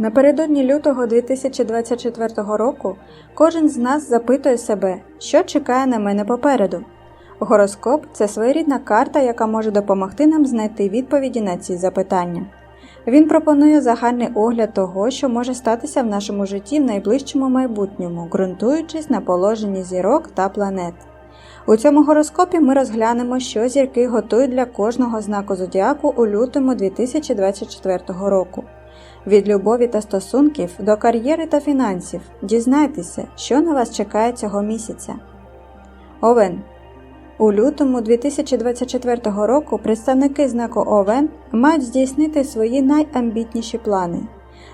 Напередодні лютого 2024 року кожен з нас запитує себе, що чекає на мене попереду. Гороскоп це своєрідна карта, яка може допомогти нам знайти відповіді на ці запитання. Він пропонує загальний огляд того, що може статися в нашому житті в найближчому майбутньому, ґрунтуючись на положенні зірок та планет. У цьому гороскопі ми розглянемо, що зірки готують для кожного знаку зодіаку у лютому 2024 року. Від любові та стосунків до кар'єри та фінансів дізнайтеся, що на вас чекає цього місяця. Овен. У лютому 2024 року представники знаку Овен мають здійснити свої найамбітніші плани.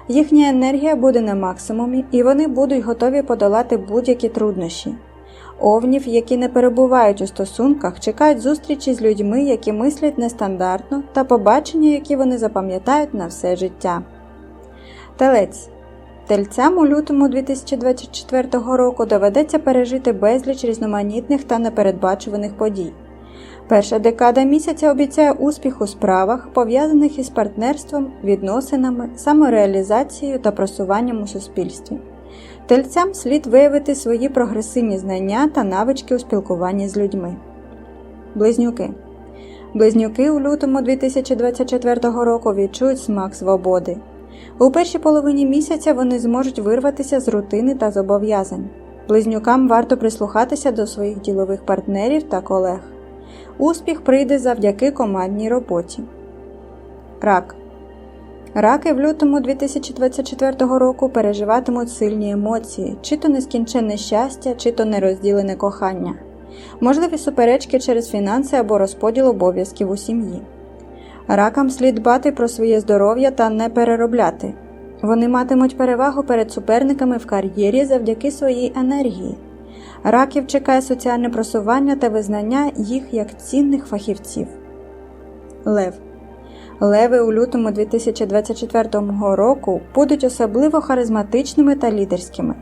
Їхня енергія буде на максимумі і вони будуть готові подолати будь-які труднощі. Овнів, які не перебувають у стосунках, чекають зустрічі з людьми, які мислять нестандартно, та побачення, які вони запам'ятають на все життя. Телець. Тельцям у лютому 2024 року доведеться пережити безліч різноманітних та непередбачуваних подій. Перша декада місяця обіцяє успіх у справах, пов'язаних із партнерством, відносинами, самореалізацією та просуванням у суспільстві. Тельцям слід виявити свої прогресивні знання та навички у спілкуванні з людьми. Близнюки. Близнюки у лютому 2024 року відчують смак свободи. У першій половині місяця вони зможуть вирватися з рутини та зобов'язань. Близнюкам варто прислухатися до своїх ділових партнерів та колег. Успіх прийде завдяки командній роботі. Рак. Раки в лютому 2024 року переживатимуть сильні емоції, чи то нескінченне щастя, чи то нерозділене кохання, можливі суперечки через фінанси або розподіл обов'язків у сім'ї. Ракам слід дбати про своє здоров'я та не переробляти. Вони матимуть перевагу перед суперниками в кар'єрі завдяки своїй енергії. Раків чекає соціальне просування та визнання їх як цінних фахівців. Лев Леви у лютому 2024 року будуть особливо харизматичними та лідерськими.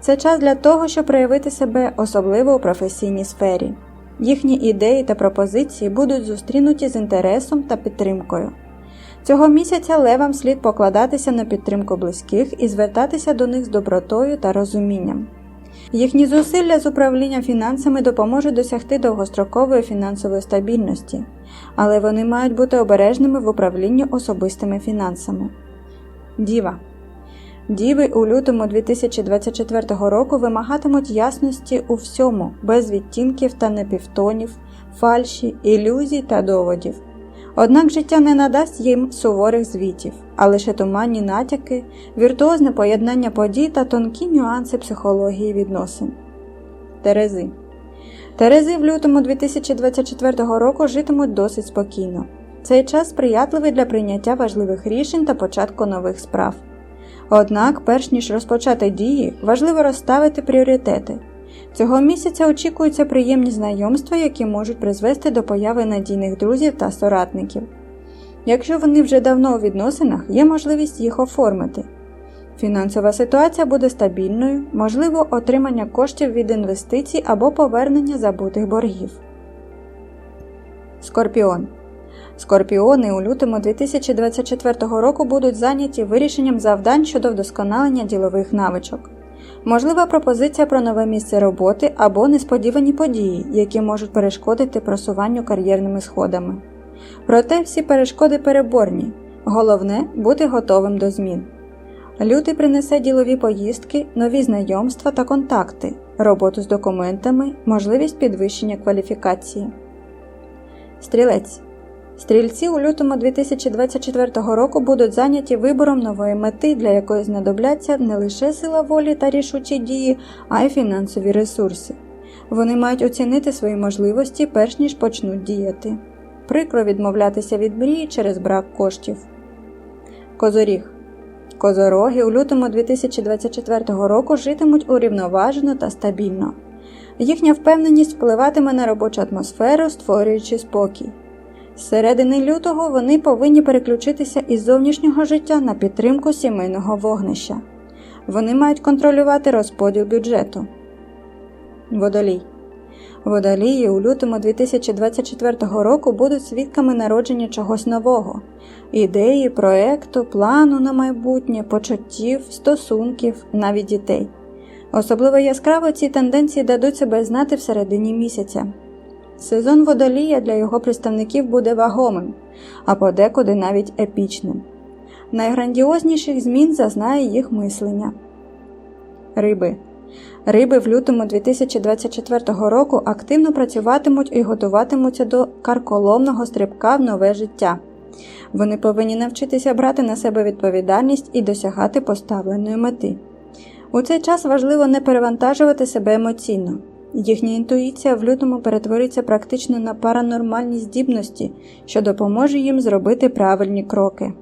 Це час для того, щоб проявити себе особливо у професійній сфері. Їхні ідеї та пропозиції будуть зустрінуті з інтересом та підтримкою. Цього місяця левам слід покладатися на підтримку близьких і звертатися до них з добротою та розумінням. Їхні зусилля з управління фінансами допоможуть досягти довгострокової фінансової стабільності, але вони мають бути обережними в управлінні особистими фінансами. Діва Діви у лютому 2024 року вимагатимуть ясності у всьому, без відтінків та непівтонів, фальші, ілюзій та доводів. Однак життя не надасть їм суворих звітів, а лише туманні натяки, віртуозне поєднання подій та тонкі нюанси психології відносин. Терези Терези в лютому 2024 року житимуть досить спокійно. Цей час сприятливий для прийняття важливих рішень та початку нових справ. Однак, перш ніж розпочати дії, важливо розставити пріоритети. Цього місяця очікуються приємні знайомства, які можуть призвести до появи надійних друзів та соратників. Якщо вони вже давно у відносинах, є можливість їх оформити. Фінансова ситуація буде стабільною, можливо, отримання коштів від інвестицій або повернення забутих боргів. Скорпіон Скорпіони у лютому 2024 року будуть зайняті вирішенням завдань щодо вдосконалення ділових навичок. Можлива пропозиція про нове місце роботи або несподівані події, які можуть перешкодити просуванню кар'єрними сходами. Проте всі перешкоди переборні, головне бути готовим до змін. Лютий принесе ділові поїздки, нові знайомства та контакти, роботу з документами, можливість підвищення кваліфікації. Стрілець Стрільці у лютому 2024 року будуть зайняті вибором нової мети, для якої знадобляться не лише сила волі та рішучі дії, а й фінансові ресурси. Вони мають оцінити свої можливості, перш ніж почнуть діяти. Прикро відмовлятися від мрії через брак коштів. Козоріг Козороги у лютому 2024 року житимуть урівноважено та стабільно. Їхня впевненість впливатиме на робочу атмосферу, створюючи спокій. З середини лютого вони повинні переключитися із зовнішнього життя на підтримку сімейного вогнища. Вони мають контролювати розподіл бюджету. Водолій. Водолії у лютому 2024 року будуть свідками народження чогось нового. ідеї, проекту, плану на майбутнє, почуттів, стосунків, навіть дітей. Особливо яскраво ці тенденції дадуть себе знати в середині місяця. Сезон водолія для його представників буде вагомим, а подекуди навіть епічним. Найграндіозніших змін зазнає їх мислення. Риби. Риби в лютому 2024 року активно працюватимуть і готуватимуться до карколомного стрибка в нове життя. Вони повинні навчитися брати на себе відповідальність і досягати поставленої мети. У цей час важливо не перевантажувати себе емоційно. Їхня інтуїція в лютому перетвориться практично на паранормальні здібності, що допоможе їм зробити правильні кроки.